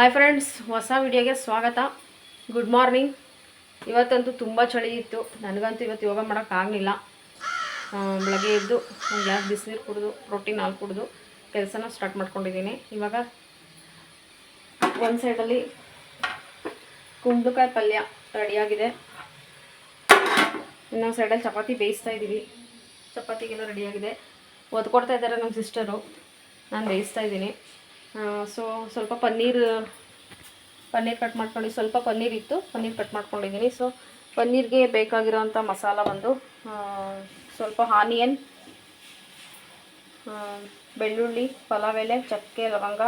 Hi friends ಹೊಸ ವಿಡಿಯೋಗೆ ಸ್ವಾಗತ. ಗುಡ್ ಮಾರ್ನಿಂಗ್ ಇವತ್ತಂತೂ ತುಂಬ ಚಳಿ ಇತ್ತು. ನನಗಂತೂ ಇವತ್ತು ಯೋಗ ಮಾಡೋಕ್ಕಾಗಲಿಲ್ಲ ಬೆಳಗ್ಗೆ ಎದ್ದು ಒಂದು ಗ್ಲಾಸ್ ಬಿಸಿನೀರು ಕುಡಿದು ಪ್ರೋಟೀನ್ ಹಾಲು ಕುಡಿದು ಕೆಲಸನ ಸ್ಟಾರ್ಟ್ ಮಾಡ್ಕೊಂಡಿದ್ದೀನಿ. ಇವಾಗ ಒಂದು ಸೈಡಲ್ಲಿ ಕುಂಬಳಕಾಯಿ ಪಲ್ಯ ರೆಡಿಯಾಗಿದೆ ಇನ್ನೊಂದು ಸೈಡಲ್ಲಿ ಚಪಾತಿ ಬೇಯಿಸ್ತಾ ಇದ್ದೀವಿ. ಚಪಾತಿಗೆಲ್ಲ ರೆಡಿಯಾಗಿದೆ ಒದ್ಕೊಡ್ತಾ ಇದ್ದಾರೆ ನಮ್ಮ ಸಿಸ್ಟರು ನಾನು ಬೇಯಿಸ್ತಾ ಇದ್ದೀನಿ. ಸೊ ಸ್ವಲ್ಪ ಪನ್ನೀರ್ ಪನ್ನೀರ್ ಕಟ್ ಮಾಡ್ಕೊಂಡು, ಸ್ವಲ್ಪ ಪನ್ನೀರ್ ಇತ್ತು, ಪನ್ನೀರ್ ಕಟ್ ಮಾಡ್ಕೊಂಡಿದ್ದೀನಿ ಸೊ ಪನ್ನೀರ್ಗೆ ಬೇಕಾಗಿರೋಂಥ ಮಸಾಲ ಬಂದು ಸ್ವಲ್ಪ ಆನಿಯನ್ ಬೆಳ್ಳುಳ್ಳಿ ಪಲಾವ್ ಎಲೆ ಚಕ್ಕೆ, ಲವಂಗ,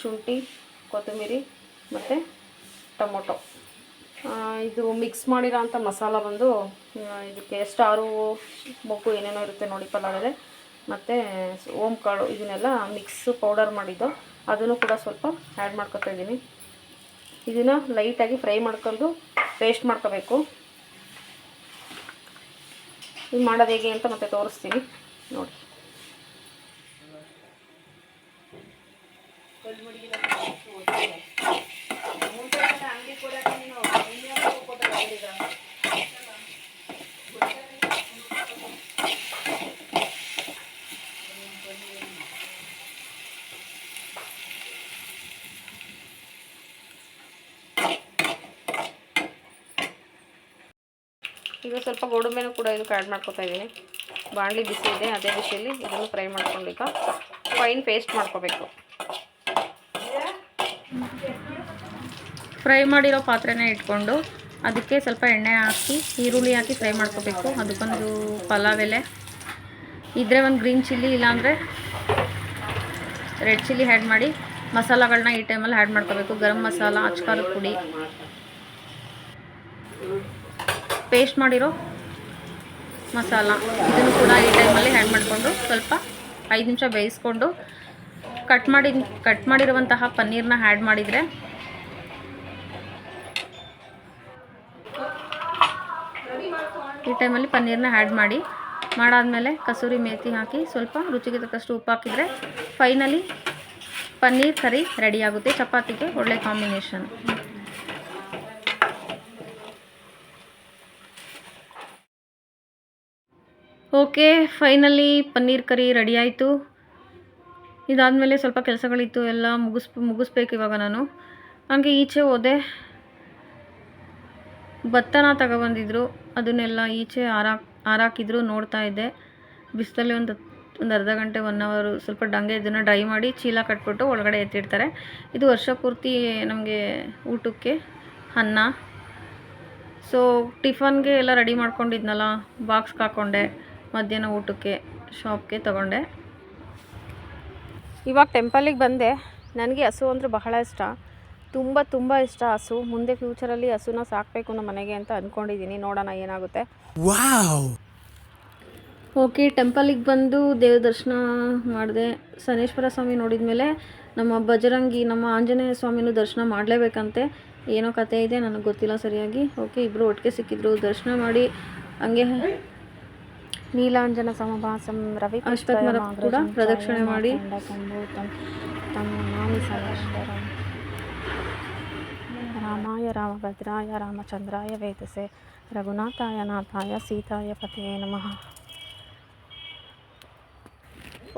ಶುಂಠಿ, ಕೊತ್ತಂಬರಿ ಮತ್ತು ಟೊಮೊಟೊ. ಇದು ಮಿಕ್ಸ್ ಮಾಡಿರೋ ಅಂಥ ಮಸಾಲ ಬಂದು ಇದಕ್ಕೆ ಸ್ಟಾರು ಮೊಗ್ಗು ಏನೇನೋ ಇರುತ್ತೆ ನೋಡಿ ಪಲಾವ್ ಎಲೆ ಮತ್ತು ಓಮ್ ಕಾಳು ಇದನ್ನೆಲ್ಲ ಮಿಕ್ಸ್ ಪೌಡರ್ ಮಾಡಿದ್ದು. ಅದನ್ನು ಕೂಡ ಸ್ವಲ್ಪ ಆ್ಯಡ್ ಮಾಡ್ಕೊತಾ ಇದ್ದೀನಿ. ಇದನ್ನು ಲೈಟಾಗಿ ಫ್ರೈ ಮಾಡ್ಕೊಂಡು ಪೇಸ್ಟ್ ಮಾಡ್ಕೋಬೇಕು. ಇದು ಮಾಡೋದು ಹೇಗೆ ಅಂತ ಮತ್ತೆ ತೋರಿಸ್ತೀನಿ. ನೋಡಿ. ಈಗ ಸ್ವಲ್ಪ ಗೋಡಂಬಿನೂ ಕೂಡ ಇದಕ್ಕೆ ಆ್ಯಡ್ ಮಾಡ್ಕೊತಾ ಇದ್ದೀನಿ. ಬಾಣಲಿ ಬಿಸಿ ಇದೆ, ಅದೇ ಬಿಸಿಯಲ್ಲಿ ಇದನ್ನು ಫ್ರೈ ಮಾಡ್ಕೊಂಡು ಫೈನ್ ಪೇಸ್ಟ್ ಮಾಡ್ಕೋಬೇಕು. ಫ್ರೈ ಮಾಡಿರೋ ಪಾತ್ರೆನೇ ಇಟ್ಕೊಂಡು ಅದಕ್ಕೆ ಸ್ವಲ್ಪ ಎಣ್ಣೆ ಹಾಕಿ, ಈರುಳ್ಳಿ ಹಾಕಿ ಫ್ರೈ ಮಾಡ್ಕೋಬೇಕು. ಅದಕ್ಕೊಂದು ಪಲಾವ್ ಎಲೆ. ಇದ್ರೆ ಒಂದು ಗ್ರೀನ್ ಚಿಲ್ಲಿ ಇಲ್ಲಾಂದರೆ ರೆಡ್ ಚಿಲ್ಲಿ ಆ್ಯಡ್ ಮಾಡಿ ಮಸಾಲಗಳನ್ನ ಈ ಟೈಮಲ್ಲಿ ಆ್ಯಡ್ ಮಾಡ್ಕೋಬೇಕು. ಗರಂ ಮಸಾಲ ಅಚ್ಕಾರದ ಪುಡಿ. ಪೇಸ್ಟ್ ಮಾಡಿರೋ ಮಸಾಲ. ಇದನ್ನು ಕೂಡ ಈ ಟೈಮಲ್ಲಿ ಹ್ಯಾಂಡ್ ಮಾಡಿಕೊಂಡು ಸ್ವಲ್ಪ ಐದು ನಿಮಿಷ ಬೇಯಿಸ್ಕೊಂಡು ಕಟ್ ಮಾಡಿ ಕಟ್ ಮಾಡಿರುವಂತಹ ಪನ್ನೀರ್ನ ಆ್ಯಡ್ ಮಾಡಿದರೆ ಈ ಟೈಮಲ್ಲಿ ಪನ್ನೀರ್ನ ಹ್ಯಾಡ್ ಮಾಡಿ, ಮಾಡಾದಮೇಲೆ ಕಸೂರಿ ಮೇಥಿ ಹಾಕಿ ಸ್ವಲ್ಪ ರುಚಿಗೆ ತಕ್ಕಷ್ಟು ಉಪ್ಪು ಹಾಕಿದರೆ ಫೈನಲಿ ಪನ್ನೀರ್ ಕರಿ ರೆಡಿಯಾಗುತ್ತೆ ಚಪಾತಿಗೆ ಒಳ್ಳೆ combination okay, finally paneer curry ready ಆಯಿತು. ಇದಾದಮೇಲೆ ಸ್ವಲ್ಪ ಕೆಲಸಗಳಿತ್ತು, ಎಲ್ಲ ಮುಗಿಸ್, ಮುಗಿಸ್ಬೇಕು ಇವಾಗ ನಾನು. ಹಂಗೆ ಈಚೆ ಹೋದೆ. ಭತ್ತನ ತಗೊಬಂದಿದ್ರು, ಅದನ್ನೆಲ್ಲ ಈಚೆ ಆರಾಕ್ ಆರಾಕಿದ್ರು, ನೋಡ್ತಾ ಇದ್ದೆ. ಬಿಸಿಲಲ್ಲಿ ಒಂದು ಒಂದು ಅರ್ಧ ಗಂಟೆ ಒನ್ ಅವರು ಸ್ವಲ್ಪ ಡಂಗೆ ಇದನ್ನು ಡ್ರೈ ಮಾಡಿ ಚೀಲ ಕಟ್ಬಿಟ್ಟು ಒಳಗಡೆ ಎತ್ತಿಡ್ತಾರೆ. ಇದು ವರ್ಷ ಪೂರ್ತಿ ನಮಗೆ ಊಟಕ್ಕೆ ಅನ್ನ. ಸೊ ಟಿಫನ್ಗೆ ಎಲ್ಲ ರೆಡಿ ಮಾಡ್ಕೊಂಡಿದ್ನಲ್ಲ ಬಾಕ್ಸ್ಗೆ ಹಾಕ್ಕೊಂಡೆ ಮಧ್ಯಾಹ್ನ ಊಟಕ್ಕೆ ಶಾಪ್ಗೆ ತಗೊಂಡೆ. ಇವಾಗ ಟೆಂಪಲಿಗೆ ಬಂದೆ. ನನಗೆ ಹಸು ಅಂದರೆ ಬಹಳ ಇಷ್ಟ. ತುಂಬ ತುಂಬ ಇಷ್ಟ ಹಸು. ಮುಂದೆ ಫ್ಯೂಚರಲ್ಲಿ ಹಸುನ ಸಾಕಬೇಕು ನಮ್ಮ ಮನೆಗೆ ಅಂತ ಅಂದ್ಕೊಂಡಿದ್ದೀನಿ ನೋಡೋಣ ಏನಾಗುತ್ತೆ. ಓಕೆ ಟೆಂಪಲಿಗೆ ಬಂದು ದೇವ ದರ್ಶನ ಮಾಡಿದೆ. ಸನೇಶ್ವರ ಸ್ವಾಮಿ ನೋಡಿದ ಮೇಲೆ ನಮ್ಮ ಬಜರಂಗಿ ನಮ್ಮ ಆಂಜನೇಯ ಸ್ವಾಮಿನೂ ದರ್ಶನ ಮಾಡಲೇಬೇಕಂತೆ. ಏನೋ ಕತೆ ಇದೆ ನನಗೆ ಗೊತ್ತಿಲ್ಲ ಸರಿಯಾಗಿ. ಓಕೆ ಇಬ್ಬರು ಒಟ್ಟಿಗೆ ಸಿಕ್ಕಿದ್ರು. ದರ್ಶನ ಮಾಡಿ ಹಂಗೆ ನೀಲಾಂಜನ ಸಮಭಾಸಂ ರವಿ ಕೂಡ ಪ್ರದಕ್ಷಿಣೆ ಮಾಡಿ. ರಾಮಾಯ ರಾಮಭದ್ರಾಯ ರಾಮಚಂದ್ರಾಯ ವೇದಸೆ. ರಘುನಾಥಾಯ ನಾಥಾಯ ಸೀತಾಯ ಪತಿಯೇ ನಮಃ.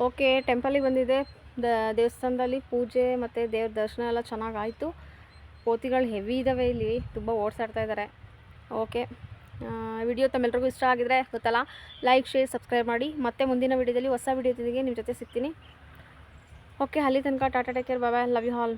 ಓಕೆ ಟೆಂಪಲಿಗೆ ಬಂದಿದೆ. ದ ದೇವಸ್ಥಾನದಲ್ಲಿ ಪೂಜೆ ಮತ್ತು ದೇವ್ರ ದರ್ಶನ ಎಲ್ಲ ಚೆನ್ನಾಗಾಯಿತು ಕೋತಿಗಳು ಹೆವಿ ಇದ್ದಾವೆ ಇಲ್ಲಿ. ತುಂಬ ಓಡಿಸಾಡ್ತಾ ಇದ್ದಾರೆ ಓಕೆ. ವಿಡಿಯೋ ತಮ್ಮೆಲ್ಲರಿಗೂ ಇಷ್ಟ ಆಗಿದ್ರೆ ಗೊತ್ತಲ್ಲ ಲೈಕ್ ಶೇರ್ ಸಬ್ಸ್ಕ್ರೈಬ್ ಮಾಡಿ. ಮತ್ತೆ ಮುಂದಿನ ವಿಡಿಯೋದಲ್ಲಿ ಹೊಸ ವಿಡಿಯೋದೊಂದಿಗೆ ನಿಮ್ಮ ಜೊತೆ ಸಿಗ್ತೀನಿ. ಓಕೆ ಅಲ್ಲಿ ತನಕ tata take care bye love you all